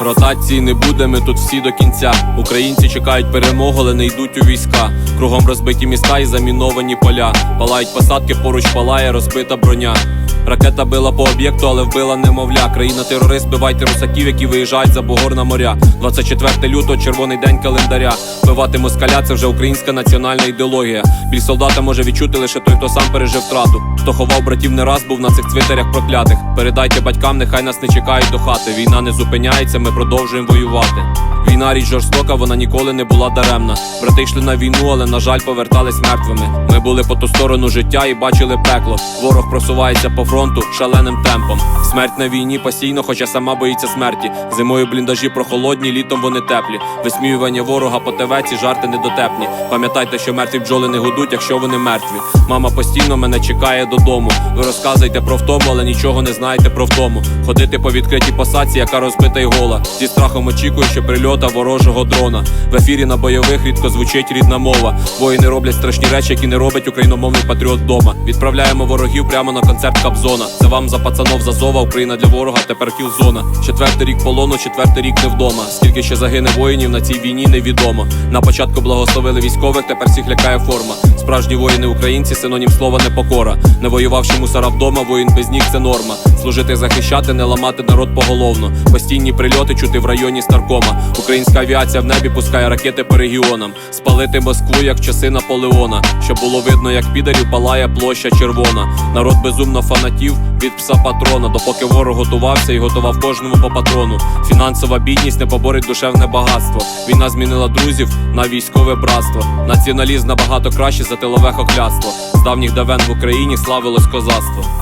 Ротації не буде, ми тут всі до кінця. Українці чекають перемогу, але не йдуть у війська. Кругом розбиті міста і заміновані поля. Палають посадки, поруч палає розбита броня. Ракета била по об'єкту, але вбила немовля. Країна терорист, бивайте русаків, які виїжджають за бугор на моря. 24 лютого, червоний день календаря. Вбивати москаля це вже українська національна ідеологія. Біль солдата може відчути лише той, хто сам пережив втрату. Хто ховав братів не раз, був на цих цвинтарях проклятих. Передайте батькам, нехай нас не чекають до хати. Війна не зупиняється, ми продовжуємо воювати. Війна річ жорстока, вона ніколи не була даремна. Брати йшли на війну, але на жаль повертались мертвими. Ми були по ту сторону життя і бачили пекло. Ворог просувається по фронту шаленим темпом. Смерть на війні постійно, хоча сама боїться смерті. Зимою бліндажі прохолодні, літом вони теплі. Висміювання ворога по ТВ ці жарти недотепні. Пам'ятайте, що мертві бджоли не гудуть, якщо вони мертві. Мама постійно мене чекає додому. Ви розказуєте про втому, але нічого не знаєте про втому. Ходити по відкритій посадці, яка розбита й гола. Зі страхом очікую, що прильота ворожого дрона. В ефірі на бойових рідко звучить рідна мова. Воїни роблять страшні речі, які не робить україномовний патріот вдома. Відправляємо ворогів прямо на концерт Кабзона. Це вам за пацанов зазова, Азова, Україна для ворога, тепер кілзона. Четвертий рік полону, четвертий рік не вдома. Скільки ще загине воїнів на цій війні, невідомо. На початку благословили військових, тепер всіх лякає форма. Справжні воїни українці, синонім слова непокора. Не воювавши мусора вдома, воїн без ніг це норма. Служити, захищати, не ламати народ поголовно. Постійні прильоти чути в районі Старкома. Українська авіація в небі пускає ракети по регіонам. Спалити Москву, як часи Наполеона. Щоб було видно, як підарів палає площа червона. Народ безумно фанатів від пса патрона. Допоки ворог готувався і готував кожному по патрону. Фінансова бідність не поборить душевне багатство. Війна змінила друзів на військове братство. Націоналізм набагато краще за тилове хохляцтво. З давніх давен в Україні славилось козацтво.